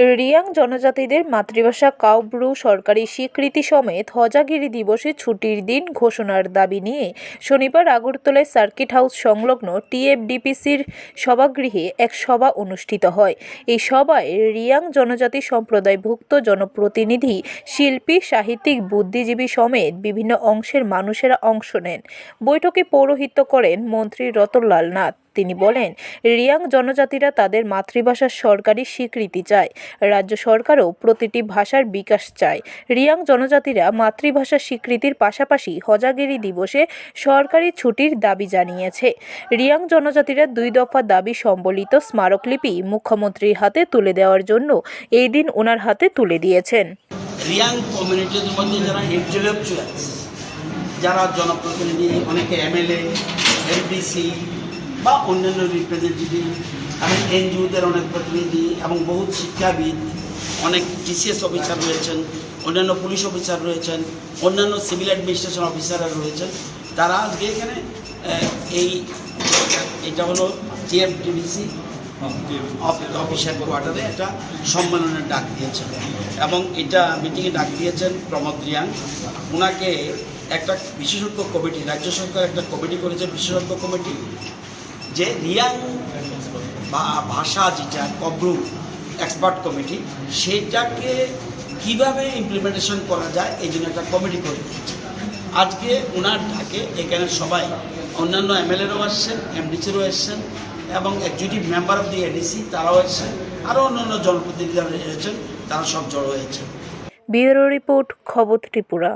রিয়াং জনজাতিদের মাতৃভাষা কাউব্রু সরকারি স্বীকৃতি সমেত হজাগিরি দিবসে ছুটির দিন ঘোষণার দাবি নিয়ে শনিবার আগরতলায় সার্কিট হাউস সংলগ্ন টিএফডিপিসির সভাগৃহে এক সভা অনুষ্ঠিত হয়। এই সভায় রিয়াং জনজাতি সম্প্রদায়ভুক্ত জনপ্রতিনিধি, শিল্পী, সাহিত্যিক, বুদ্ধিজীবী সমেত বিভিন্ন অংশের মানুষেরা অংশ নেন। বৈঠকে পৌরোহিত্য করেন মন্ত্রী রতনলাল নাথ। তিনি বলেন, রিয়াং জনজাতিরা তাদের মাতৃভাষার সরকারি স্বীকৃতি চায়। রাজ্য সরকারও প্রতিটি ভাষার বিকাশ চায়। রিয়াং জনজাতিরা মাতৃভাষা স্বীকৃতির পাশাপাশি হজাগিরি দিবসে সরকারি ছুটির দাবি জানিয়েছে। রিয়াং জনজাতিরা দুই দফা দাবি সম্বলিত স্মারকলিপি মুখ্যমন্ত্রীর হাতে তুলে দেওয়ার জন্য এই দিন ওনার হাতে তুলে দিয়েছেন। রিয়াং কমিউনিটির মধ্যে যারা ইন্টেলেকচুয়ালস, যারা জনপ্রতিনিধি, অনেকে এমএলএ এমডিসি বা অন্যান্য রিপ্রেজেন্টেটিভ এবং এনজিওদের অনেক প্রতিনিধি এবং বহু শিক্ষাবিদ অনেক ডিসিএস অফিসার রয়েছেন অন্যান্য পুলিশ অফিসার রয়েছেন অন্যান্য সিভিল অ্যাডমিনিস্ট্রেশন অফিসাররা রয়েছেন। তারা আজকে এখানে এই এটা হলো টিএফডিবিসি অফিসার কোয়ার্টারে একটা সম্মেলনের ডাক দিয়েছেন। এবং এটা মিটিংয়ে ডাক দিয়েছেন প্রমোদ রিয়াং। ওনাকে একটা বিশেষজ্ঞ কমিটি রাজ্য সরকার একটা কমিটি করেছে বিশেষজ্ঞ কমিটি। যে রিয়াং বা ভাষা যেটা কব্রু এক্সপার্ট কমিটি সেটাকে কীভাবে ইমপ্লিমেন্টেশন করা যায়, এই জন্য একটা কমিটি করে আজকে ওনার ডাকে এখানে সবাই, অন্যান্য এমএলএরাও আসছেন এমডিসিরও এসছেন, এবং executive member of the ADC তারাও এসছেন, আরও অন্যান্য জনপ্রতিনিধিরা এসেছেন, তারা সব জড়ো হয়েছেন। ব্যুরো রিপোর্ট খবর ত্রিপুরা।